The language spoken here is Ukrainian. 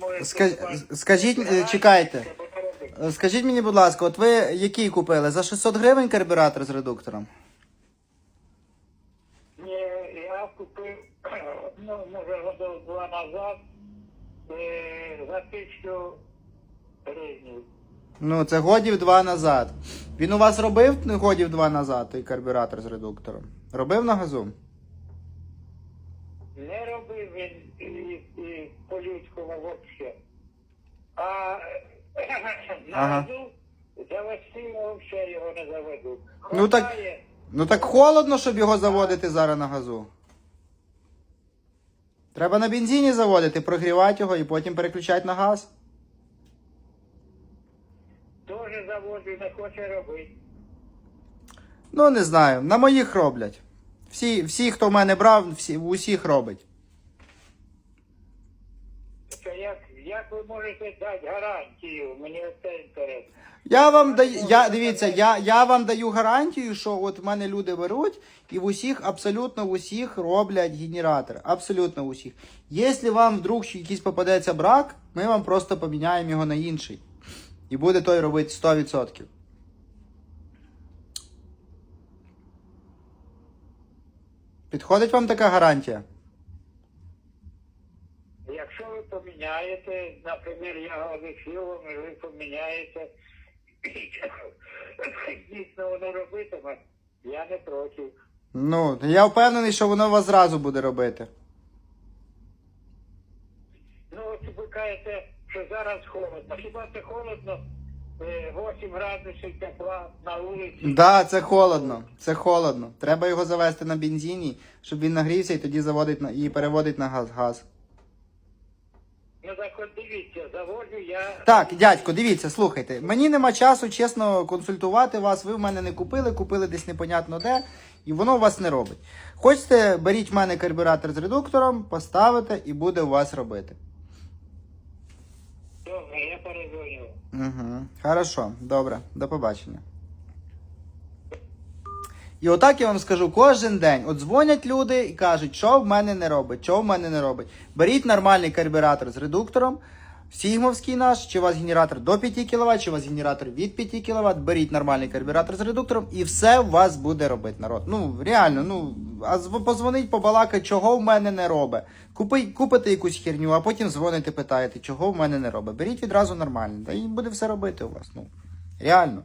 Ска- Скажіть, е, чекайте. Скажіть мені, будь ласка, от ви який купили? За 600 гривень карбюратор з редуктором? Ні, я купив, ну, може, годов два назад е, за тисячу гривень. Ну, це годів два назад. Він у вас робив годів два назад, той карбюратор з редуктором? Робив на газу? Не робив він і, і по-людському взагалі. А Ага. газу завести взагалі його не заведу. Ну, так- Ну так холодно, щоб його заводити зараз на газу. Треба на бензині заводити, прогрівати його і потім переключати на газ. Теж заводу не хоче робити. Ну, не знаю. На моїх роблять. Всі, всі хто в мене брав, всі, усіх робить. Як, як ви можете дати гарантію? Мені це інтересно. Я вам даю, я, дивіться, я, я вам даю гарантію, що от в мене люди беруть, і в усіх, абсолютно в усіх роблять генератор. Абсолютно в усіх. Якщо вам вдруг ще якийсь попадеться брак, ми вам просто поміняємо його на інший. І буде той робити 100%. Підходить вам така гарантія? Якщо ви поміняєте, наприклад, я обіцяв, ви поміняєте, дійсно воно робитиме, я не проти. Ну, я впевнений, що воно вас зразу буде робити. Ну, от ви кажете, що зараз холодно. Хіба це холодно? Е, 8 градусів тепла на вулиці. Да, це холодно. Це холодно. Треба його завести на бензині, щоб він нагрівся і тоді заводить на і переводить на газ. газ. Ну так от дивіться, заводжу я. Так, дядько, дивіться, слухайте. Мені нема часу, чесно, консультувати вас. Ви в мене не купили, купили десь непонятно де, і воно у вас не робить. Хочете, беріть в мене карбюратор з редуктором, поставите і буде у вас робити. Добре, я перезвоню. Угу. Хорошо, добре, до побачення. І отак я вам скажу кожен день. От дзвонять люди і кажуть, що в мене не робить, що в мене не робить. Беріть нормальний карбюратор з редуктором, сігмовський наш, чи у вас генератор до 5 кВт, чи у вас генератор від 5 кВт, беріть нормальний карбюратор з редуктором, і все у вас буде робити народ. Ну, реально, ну, а позвонить, побалакать, чого в мене не робить. Купи, купите якусь херню, а потім дзвоните, питаєте, чого в мене не робить. Беріть відразу нормально, та і буде все робити у вас. Ну, реально.